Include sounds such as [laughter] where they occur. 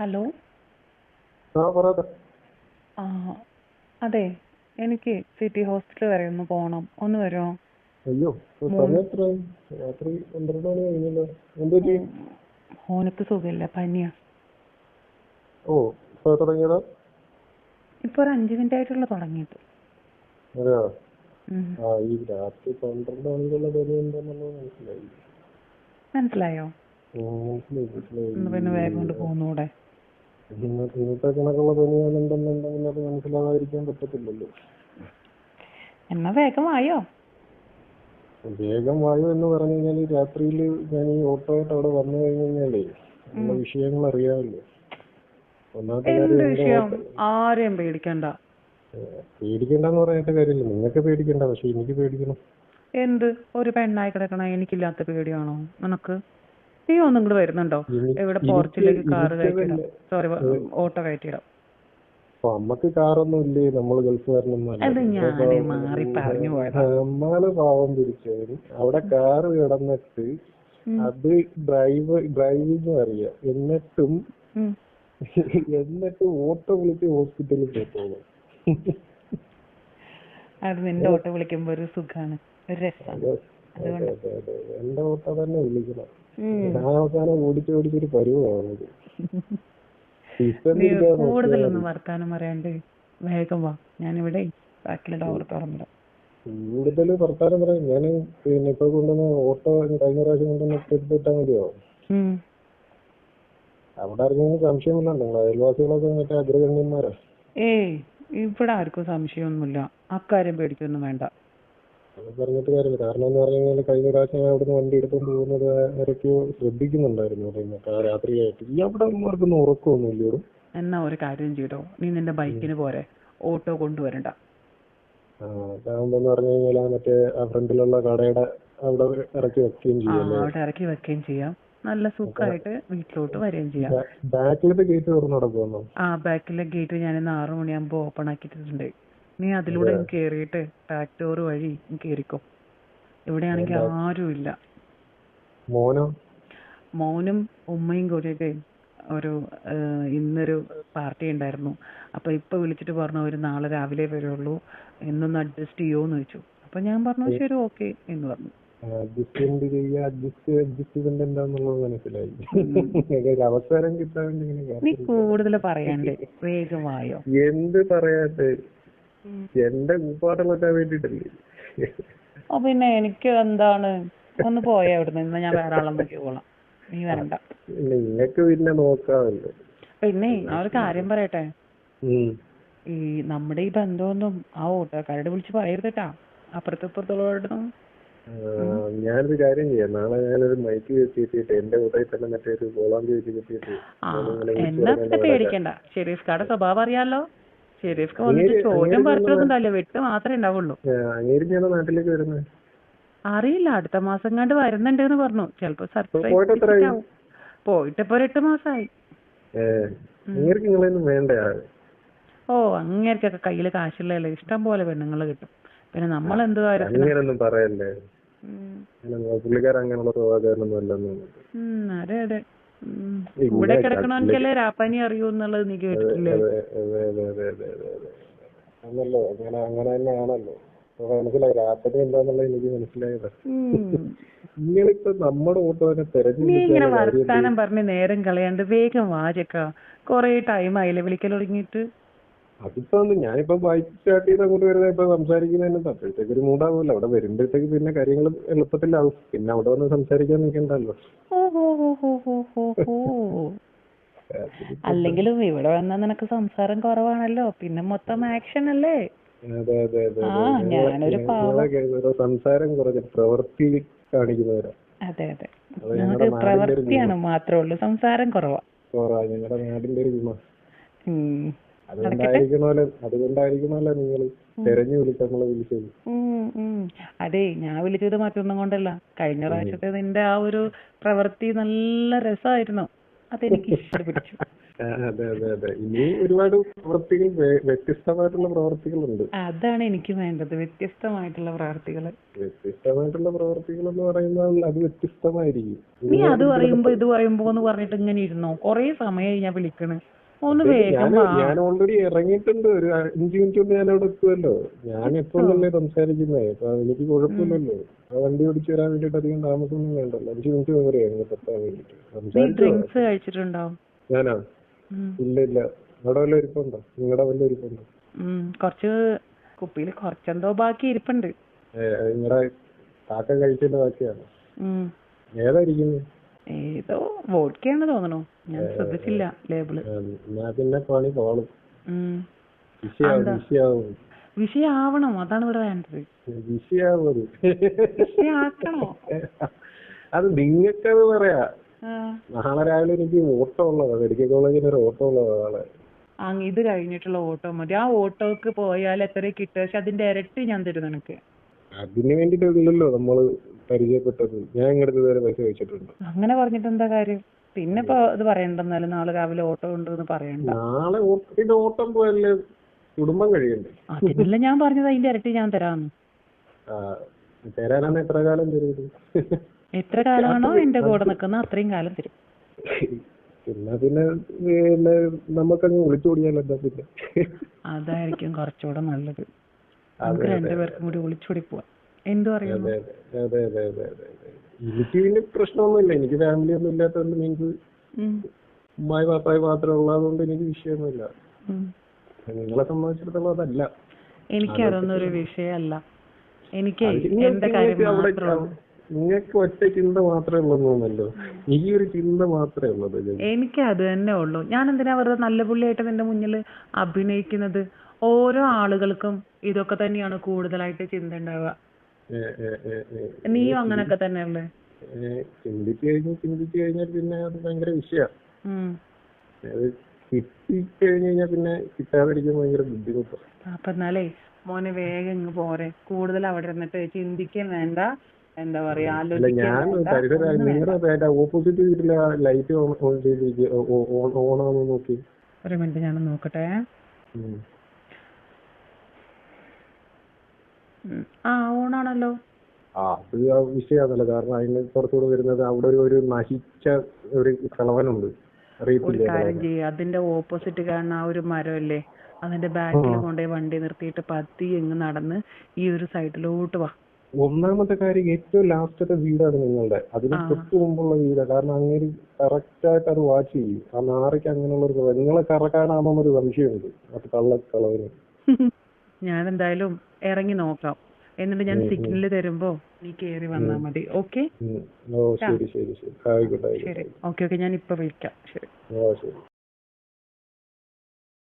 Hello? ആ അതെ എനിക്ക് സിറ്റി ഹോസ്റ്റൽ വരെ ഒന്ന് പോണം. ഒന്ന് വരുമോ അയ്യോ ഇപ്പൊ സമയം എത്രയായി? രാത്രി പന്ത്രണ്ട് മണി കഴിഞ്ഞല്ലോ. എന്ത് പറ്റി? മോനക്ക് സുഖമില്ല പനിയാ. ഓ ഇപ്പൊ തുടങ്ങിയതാ? ഇപ്പോൾ ഒരു അഞ്ചു മിനിറ്റ് ആയിട്ടുള്ള തുടങ്ങിയത് ഈ രാത്രി പന്ത്രണ്ട് മണിക്കുള്ള പനി എന്താണെന്നുള്ളത് മനസ്സിലായി. മനസ്സിലായോ? പിന്നെ വേഗം കൊണ്ട് പോകുന്നൂടെ ഇന്നത്തെ കണക്കുള്ള പനിയാണെന്നുണ്ടെന്നുണ്ടെങ്കിൽ അത് മനസ്സിലാകാതിരിക്കാൻ പറ്റത്തില്ലല്ലോ. എന്നാ വേഗം വായോ? വേഗം വായോ എന്ന് പറഞ്ഞു കഴിഞ്ഞാൽ രാത്രിയിൽ ഞാൻ ഈ ഓട്ടോ ആയിട്ട് അവിടെ വന്നു കഴിഞ്ഞു കഴിഞ്ഞാലേ ഉള്ള വിഷയങ്ങൾ അറിയാമല്ലോ. ഒന്നാമത്തെ കാര്യം ആരെയും പേടിക്കണ്ട. പേടിക്കണ്ടെന്ന് കാര്യമില്ല. നിങ്ങൾക്ക് പേടിക്കണ്ട പക്ഷെ എനിക്ക് പേടിക്കണം. എന്ത്? ഒരു പെണ്ണായി കിടക്കണ എനിക്കില്ലാത്ത പേടിയാണോ? നിനക്ക്? നീ നിങ്ങൾ വരുന്നുണ്ടോ? ഇവിടെ പോർച്ചിലേക്ക് കാറ് എനിക്കതല്ല. സോറി ഓട്ടോ കയറ്റിടാം അപ്പൊ അമ്മയ്ക്ക് കാറൊന്നും ഇല്ലേ? നമ്മൾ ഗൾഫുകാരനൊന്നും പാവം പിടിച്ചവര്. അവിടെ കാറ് കിടന്നിട്ട് അത് ഡ്രൈവ് ഡ്രൈവിംഗ് അറിയാം. എന്നിട്ടും. എന്നിട്ട് ഓട്ടോ വിളിച്ച് ഹോസ്പിറ്റലിൽ പോയിട്ടോളൂ അത് നിന്റെ ഓട്ടോ വിളിക്കുമ്പോ ഒരു സുഖാണ്. ഒരു രസാണ് എന്റെ ഓട്ടോ തന്നെ വിളിക്കണം. അവസാനം ഓടിച്ച് ഓടിച്ചൊരു പരുവാണത് കൂടുതലൊന്നും വർത്താനം പറയാണ്ട് വേഗം വാ. ഞാനിവിടെ ബാക്കിലെ ഡോർ തുറന്നിടാം. കൂടുതൽ വർത്താനം പറയാം ഞാൻ പിന്നെ ഇപ്പൊ കൊണ്ടുവന്ന ഓട്ടോ കഴിഞ്ഞ പ്രാവശ്യം കൊണ്ടുവന്ന എടുത്തിട്ടാ മതിയോ. അവിടെ ഇറങ്ങിയെന്ന് സംശയമില്ല നിങ്ങൾ അയൽവാസികളൊക്കെ മറ്റേ അഗ്രഗണ്യന്മാരാ. ഏയ് ഇവിടെ ആർക്കും സംശയമൊന്നുമില്ല. അക്കാര്യം പേടിക്കൊന്നും വേണ്ട. അത് പറഞ്ഞിട്ട് കാര്യമില്ല. കാരണം എന്ന് പറഞ്ഞു കഴിഞ്ഞാൽ കഴിഞ്ഞ പ്രാവശ്യം ഞാൻ അവിടുന്ന് വണ്ടി എടുത്തോണ്ട് പോകുന്നത് ഇടയ്ക്ക് ശ്രദ്ധിക്കുന്നുണ്ടായിരുന്നു പിന്നെ രാത്രിയായിട്ട്. ഈ അവിടെ ആർക്കൊന്നും ഉറക്കമൊന്നും ഇല്ലയോ? എന്നാ ഒരു കാര്യം ചെയ്തോ? നീ നിന്റെ ബൈക്കിന് പോരെ. ഓട്ടോ കൊണ്ടുവരണ്ട. ആ അതാകുമ്പോ എന്ന് പറഞ്ഞു കഴിഞ്ഞാൽ മറ്റേ ആ ഫ്രണ്ടിലുള്ള കടയുടെ അവിടെ ഇറക്കി വെക്കുകയും ചെയ്യും അവിടെ ഇറക്കി വെക്കുകയും ചെയ്യാം. നല്ല സുഖമായിട്ട് വീട്ടിലോട്ട് വരികയും ചെയ്യാം. ബാക്കിലത്തെ ഗേറ്റ് തുറന്ന് നടക്കുമെന്നോ ആ ബാക്കിലെ ഗേറ്റ് ഞാൻ ഇന്ന് ആറു മണിയാകുമ്പോ ഓപ്പൺ ആക്കിയിട്ടുണ്ട് നീ അതിലൂടെ കേറിയിട്ട് ഡോർ വഴി കേറിക്കോ. ഇവിടെയാണെങ്കിൽ ആരും ഇല്ല മോനോ? ഉമ്മയും കൂടിയൊക്കെ ഒരു ഇന്നൊരു പാർട്ടി ഉണ്ടായിരുന്നു. അപ്പൊ ഇപ്പൊ വിളിച്ചിട്ട് പറഞ്ഞു അവർ നാളെ രാവിലെ വരുള്ളൂ. എന്നൊന്ന് അഡ്ജസ്റ്റ് ചെയ്യോന്ന് ചോദിച്ചു. അപ്പൊ ഞാൻ പറഞ്ഞു ശരി ഓക്കെ എന്ന് പറഞ്ഞു. അഡ്ജസ്റ്റ്മെന്റ് ചെയ്യുക അഡ്ജസ്റ്റ് അഡ്ജസ്റ്റ്മെന്റ് എന്താന്നുള്ളത് മനസ്സിലായി. [laughs] അവസരം കിട്ടാൻ വേണ്ടി നീ. കൂടുതൽ പറയാണ്ട് വേഗം വായോ. എന്ത് പറയാത്തെ? എന്റെ കൂപ്പാട്ടം വെക്കാൻ വേണ്ടിട്ടല്ലേ പിന്നെ എനിക്ക് എന്താണ്? ഒന്ന് പോയ അവിടുന്ന്. ഇന്ന് ഞാൻ വേറെ ആളെ നോക്കിക്കോളാം നീ വരണ്ട. നിങ്ങക്ക് പിന്നെ നോക്കാമല്ലോ. പിന്നെ ഞാൻ ഒരു കാര്യം പറയട്ടെ? ഈ നമ്മുടെ ഈ ബന്ധമൊന്നും ആ ഓട്ടോക്കാരോട് വിളിച്ച് പറയരുത് കേട്ടാ അപ്പുറത്ത് ഇപ്പുറത്തുള്ളവരോടൊന്നും. ആ, ഞാനൊരു കാര്യം ചെയ്യാം. നാളെ ഞാനൊരു മൈക്ക് വെച്ചിട്ട് എന്റെ കൂടെ തന്നെ മറ്റേ ഒരു കോളാമ്പി വെച്ച് കിട്ടിയിട്ട് ആ പേടിക്കണ്ട. ഷെരീഫ് കാരുടെ സ്വഭാവം അറിയാലോ. ഷെരീഫ് കാ വന്നിട്ട് ചോദ്യം പറിച്ചൊന്നും ഉണ്ടാവില്ല. വെട്ട് മാത്രമേ ഉണ്ടാവുള്ളൂ. നാട്ടിലേക്ക് വരുന്നത്? അറിയില്ല അടുത്ത മാസം കണ്ട് വരുന്നുണ്ട് എന്ന് പറഞ്ഞു. ചിലപ്പോ? സർപ്രൈസ് പോയിട്ട് ഇപ്പൊ എട്ട് മാസായി. ഓ അങ്ങേർക്കൊക്കെ കയ്യിൽ കാശുള്ള ഇഷ്ടം പോലെ പെണ്ണുങ്ങൾ കിട്ടും. പിന്നെ നമ്മൾ എന്ത് കാര്യത്തിന്? പറയല്ലേ? ഉം. അങ്ങനെ പുള്ളിക്കാരൻ അങ്ങനെയുള്ള സ്വഭാവക്കാരനൊന്നും അല്ലെന്ന്. ഉം, അതെ അതെ. ഇവിടെ കിടക്കണമെങ്കിലേ രാപ്പനി അറിയൂ എന്നുള്ളത് നീ കേട്ടിട്ടില്ലേ? ആണല്ലോ അങ്ങനെ അങ്ങനെ തന്നെ ആണല്ലോ മനസ്സിലായി രാപ്പനി എന്താന്നുള്ളത് എനിക്ക് മനസ്സിലായത്. നിങ്ങളിപ്പോ നമ്മുടെ ഓട്ടോനെ തെരഞ്ഞു ഇങ്ങനെ വർത്താനം പറഞ്ഞ് നേരം കളയാണ്ട് വേഗം വാചക്ക കൊറേ ടൈം ആയില്ലേ വിളിക്കൽ തുടങ്ങിയിട്ട്? അതിപ്പോ ഞാനിപ്പോ ബൈക്ക് സ്റ്റാർട്ട് ചെയ്ത് അങ്ങോട്ട് വരുന്നത് ഇപ്പൊ സംസാരിക്കുന്നതിന് അപ്പോഴത്തേക്ക് ഒരു മൂടാവുമല്ലോ അവിടെ വരുമ്പോഴത്തേക്ക് പിന്നെ കാര്യങ്ങൾ എളുപ്പത്തിലാവും. പിന്നെ അവിടെ വന്ന് സംസാരിക്കാൻ നിൽക്കണ്ടല്ലോ ഓ ഹോ അല്ലെങ്കിലും ഇവിടെ വന്നാ നിനക്ക് സംസാരം കുറവാണല്ലോ. പിന്നെ മൊത്തം ആക്ഷൻ അല്ലേ? ആ ഞാനൊരു പാവം. സംസാരം കുറഞ്ഞ പ്രവൃത്തി കാണിക്കുന്നവരാ. അതെ അതെ. അത് ഞങ്ങൾക്ക് പ്രവൃത്തിയാണ് മാത്രമേ ഉള്ളൂ. സംസാരം കുറവാ. കുറവാ. ഞങ്ങളുടെ നാടിന്റെ ഒരു ഉം. അതുകൊണ്ടായിരിക്കണമല്ലോ അതുകൊണ്ടായിരിക്കണമല്ലോ നിങ്ങൾ തെരഞ്ഞു വിളിച്ച് നമ്മളെ വിളിച്ചത്. അതെ ഞാൻ വിളിച്ചത് മറ്റൊന്നും കൊണ്ടല്ല. കഴിഞ്ഞ പ്രാവശ്യത്തെ നിന്റെ ആ ഒരു പ്രവൃത്തി നല്ല രസമായിരുന്നു. അതെനിക്ക് ഇഷ്ടപ്പെട്ടു. അതെ അതെ അതെ. ഇനി ഒരുപാട് പ്രവൃത്തികൾ വ്യത്യസ്തമായിട്ടുള്ള പ്രവൃത്തികളുണ്ട്. അതാണ് എനിക്ക് വേണ്ടത് വ്യത്യസ്തമായിട്ടുള്ള പ്രവർത്തികൾ വ്യത്യസ്തമായിട്ടുള്ള പ്രവൃത്തികൾ എന്ന് പറയുന്നത് അത് വ്യത്യസ്തമായിരിക്കും. നീ അത് പറയുമ്പോ ഇത് പറയുമ്പോ എന്ന് പറഞ്ഞിട്ട് ഇങ്ങനെ ഇരുന്നോ? കൊറേ സമയമായി ഞാൻ വിളിക്കണ്. ഞാൻ ഓൾറെഡി ഇറങ്ങിയിട്ടുണ്ട്. ഒരു അഞ്ചു മിനിറ്റ് കൊണ്ട് ഞാൻ അവിടെ എത്തുമല്ലോ ഞാൻ എപ്പോഴല്ലേ സംസാരിക്കുന്നേ. അപ്പൊ എനിക്ക് കുഴപ്പമില്ലല്ലോ വണ്ടി ഓടിച്ചു വരാൻ വേണ്ടിട്ട് അധികം താമസമൊന്നും വേണ്ടല്ലോ. അഞ്ചു മിനിറ്റ് വരെ അങ്ങോട്ട് എത്താൻ വേണ്ടിട്ട് സംസാരിച്ചോ? ഞാനാ. ഇല്ല ഇല്ല. അവിടെ വല്ല ഇരിപ്പുണ്ടോ? നിങ്ങളുടെ വല്ല ഇരിപ്പുണ്ടോ. കുറച്ച് കുപ്പിയിൽ കുറച്ചെന്തോ ബാക്കി ഇരിപ്പുണ്ട്. നിങ്ങളുടെ കാക്ക കഴിച്ചതിന്റെ ബാക്കിയാണ്. ഏതാ ഇരിക്കുന്നത് ഏതോ വോഡ്ക്കയാണ് തോന്നണു. ഞാൻ ശ്രദ്ധിച്ചില്ല ലേബിൾ. വിഷയാവണം അതാണ് ഇവിടെ വേണ്ടത്. വിഷയാക്കണോ? അത് നിങ്ങൾക്കത് പറയാ. നാളെ രാവിലെ എനിക്ക് ഓട്ടോ ഉള്ളതാ. മെഡിക്കൽ കോളേജിന് ഒരു ഓട്ടോ ഉള്ളതാ നാളെ. ഇത് കഴിഞ്ഞിട്ടുള്ള ഓട്ടോ മതി. ആ ഓട്ടോക്ക് പോയാൽ എത്ര കിട്ടുക? പക്ഷെ അതിന്റെ ഇരട്ടി ഞാൻ തരും നിനക്ക്. അതിന് വേണ്ടിട്ടല്ലല്ലോ നമ്മൾ പരിചയപ്പെട്ടത്. ഞാൻ ഇങ്ങോട്ട് ഇതുവരെ പൈസ വെച്ചിട്ടുണ്ട് അങ്ങനെ പറഞ്ഞിട്ട് എന്താ കാര്യം? പിന്നെ ഇപ്പൊ ഇത് പറയണ്ടെന്നാലും നാളെ രാവിലെ ഓട്ടോ ഉണ്ട് എന്ന് പറയണ്ട. നാളെ ഓട്ട- ഇത് ഓട്ടം പോയല്ലേ കുടുംബം കഴിയണ്ടേ? അതിനല്ല ഞാൻ പറഞ്ഞത് അതിന്റെ ഇരട്ടി ഞാൻ തരാന്ന്. തരാനാണ് എത്ര കാലം തരുന്നത് എത്ര കാലമാണോ എന്റെ കൂടെ നിൽക്കുന്ന അത്രയും കാലം തരും. എന്നാ പിന്നെ പിന്നെ നമുക്കങ്ങ് വിളിച്ചോടിയാലോ എന്താ പിന്നെ? അതായിരിക്കും കുറച്ചുകൂടെ നല്ലത്. നമുക്ക് രണ്ടുപേർക്കും കൂടി ഒളിച്ചോടി പോവാം. എന്തു അതെ അതെ അതെ അതെ അതെ എനിക്ക് പിന്നെ പ്രശ്നമൊന്നുമില്ല. എനിക്ക് ഫാമിലി ഒന്നും ഇല്ലാത്തതുകൊണ്ട് നിങ്ങൾക്ക്. ഉമ്മായി പാപ്പായി മാത്രമേ ഉള്ളതുകൊണ്ട് എനിക്ക് വിഷയമൊന്നുമില്ല. നിങ്ങളെ സംബന്ധിച്ചിടത്തോളം അതല്ല. എനിക്ക് അതൊന്നും ഒരു വിഷയമല്ല. എനിക്ക് എന്റെ കാര്യം നിങ്ങൾക്ക് ഒറ്റ ചിന്ത മാത്രമേ ഉള്ളൂ ഈ ഒരു ചിന്ത മാത്രമേ ഉള്ളത് എനിക്ക് അത് തന്നെ ഉള്ളൂ. ഞാൻ എന്തിനാ വെറുതെ നല്ല പുള്ളിയായിട്ട് നിന്റെ മുന്നിൽ അഭിനയിക്കുന്നത്? ഓരോ ആളുകൾക്കും ഇതൊക്കെ തന്നെയാണ് കൂടുതലായിട്ട് ചിന്ത ഉണ്ടാവുക. നീയും അങ്ങനൊക്കെ തന്നെയല്ലേ? ചിന്തിച്ചു കഴിഞ്ഞ് ചിന്തിച്ചു കഴിഞ്ഞാൽ പിന്നെ അത് ഭയങ്കര വിഷയമാണ്. അത് കിട്ടി കഴിഞ്ഞ് കഴിഞ്ഞാൽ പിന്നെ കിട്ടാതിരിക്കാൻ ഭയങ്കര ബുദ്ധിമുട്ടാണ് അപ്പൊ എന്നാലേ മോനെ വേഗം ഇങ്ങ് പോരെ. കൂടുതൽ അവിടെ ഇരുന്നിട്ട് ചിന്തിക്കാൻ വേണ്ട. എന്താ പറയാ. നിങ്ങളുടെ ഓപ്പോസിറ്റ് വീട്ടിലെ ലൈറ്റ് ഓൺ ഓൺ ഓൺ ആണെന്ന് നോക്കി. ഒരു മിനിറ്റ് ഞാൻ നോക്കട്ടെ. ആ ഓണാണല്ലോ. ആ അത് വിഷയമാണല്ലോ കാരണം അതിന് പുറത്തുകൂടെ വരുന്നത് അവിടെ ഒരു ഒരു നശിച്ച ഒരു കളവനുണ്ട് ഒരു കാര്യം അതിന്റെ ഓപ്പോസിറ്റ് കാണുന്ന ആ ഒരു മരമല്ലേ? അതിന്റെ ബാക്കിൽ കൊണ്ടുപോയി വണ്ടി നിർത്തിയിട്ട് പത്തി എങ്ങ് നടന്ന് ഈ ഒരു സൈഡിലോട്ട് വാ. ഒന്നാമത്തെ കാര്യം ഏറ്റവും ലാസ്റ്റത്തെ വീടാണ് നിങ്ങളുടെ. അതിന്. തൊട്ട് മുമ്പുള്ള വീടാണ് കാരണം അങ്ങനെ കറക്റ്റ് ആയിട്ട് അത് വാച്ച് ചെയ്യും. ആ നാറയ്ക്ക് അങ്ങനെയുള്ള ഒരു. നിങ്ങളെ കറക്കാനാണെന്നൊരു സംശയമുണ്ട്. അത് കള്ളക്കളവന് [laughs] ഞാൻ എന്തായാലും ഇറങ്ങി നോക്കാം. എന്നിട്ട് ഞാൻ സിഗ്നൽ തരുമ്പോ നീ കേറി വന്നാ മതി. ഓക്കെ ശരി ഓക്കെ ഓക്കെ ഞാൻ ഇപ്പൊ വിളിക്കാം. ശരി.